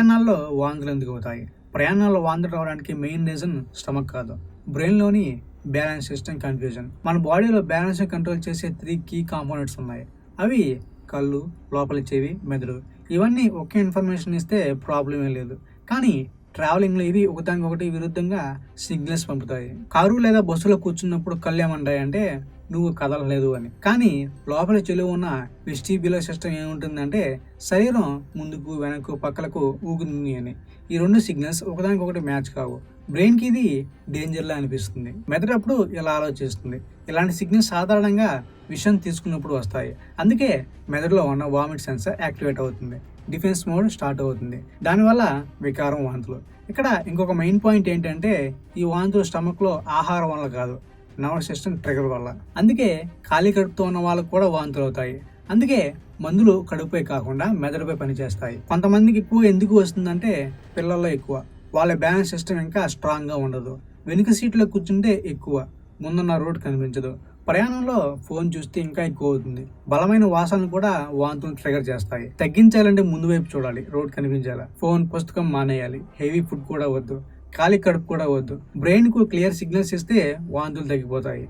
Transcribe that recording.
ప్రయాణాల్లో వాంతులు ఎందుకు అవుతాయి? ప్రయాణాల్లో వాంతులు రావడానికి మెయిన్ రీజన్ స్టమక్ కాదు. బ్రెయిన్లోని బ్యాలెన్స్ సిస్టమ్ కన్ఫ్యూజన్ మన బాడీలో బ్యాలెన్స్ కంట్రోల్ చేసే త్రీ కీ కాంపోనెంట్స్ ఉన్నాయి. అవి కళ్ళు లోపలి చెవి మెదడు. ఇవన్నీ ఒకే ఇన్ఫర్మేషన్ ఇస్తే ప్రాబ్లం ఏం లేదు. కానీ ట్రావెలింగ్లో ఇవి ఒకదానికొకటి విరుద్ధంగా సిగ్నల్స్ పంపుతాయి. కారు లేదా బస్సులో కూర్చున్నప్పుడు కళ్ళు ఏమంటాయి అంటే నువ్వు కదలలేదు అని. కానీ లోపల చెలువు ఉన్న వెస్టిబ్యులర్ సిస్టమ్ ఏముంటుందంటే శరీరం ముందుకు వెనక్కు పక్కలకు ఊగుతుంది అని. ఈ రెండు సిగ్నల్స్ ఒకదానికొకటి మ్యాచ్ కావు. బ్రెయిన్కి ఇది డేంజర్లా అనిపిస్తుంది. మెదడప్పుడు ఇలా ఆలోచిస్తుంది. ఇలాంటి సిగ్నల్స్ సాధారణంగా విషయం తీసుకున్నప్పుడు వస్తాయి. అందుకే మెదడులో ఉన్న వామిట్ సెన్సర్ యాక్టివేట్ అవుతుంది. డిఫెన్స్ మోడ్ స్టార్ట్ అవుతుంది. దానివల్ల వికారం వాంతులు. ఇక్కడ ఇంకొక మెయిన్ పాయింట్ ఏంటంటే ఈ వాంతులు స్టమక్లో ఆహారం వల్ల కాదు నర్వస్ సిస్టమ్ ట్రిగర్ వల్ల. అందుకే ఖాళీ కడుపుతో ఉన్న వాళ్ళకు కూడా వాంతులు అవుతాయి. అందుకే మందులు కడుపుపై కాకుండా మెదడుపై పనిచేస్తాయి. కొంతమందికి ఎక్కువ ఎందుకు వస్తుందంటే పిల్లల్లో ఎక్కువ. వాళ్ళ బ్యాలెన్స్ సిస్టమ్ ఇంకా స్ట్రాంగ్గా ఉండదు. వెనుక సీట్లో కూర్చుంటే ఎక్కువ. ముందున్న రోడ్ కనిపించదు. ప్రయాణంలో ఫోన్ చూస్తే ఇంకా ఎక్కువ అవుతుంది. బలమైన వాసనలు కూడా వాంతులు ట్రిగర్ చేస్తాయి. తగ్గించాలంటే ముందు వైపు చూడాలి రోడ్ కనిపించాలి? ఫోన్ పుస్తకం మానేయాలి. హెవీ ఫుడ్ కూడా వద్దు. ఖాళీ కడుపు కూడా వద్దు. బ్రెయిన్కు క్లియర్ సిగ్నల్స్ ఇస్తే వాంతులు తగ్గిపోతాయి.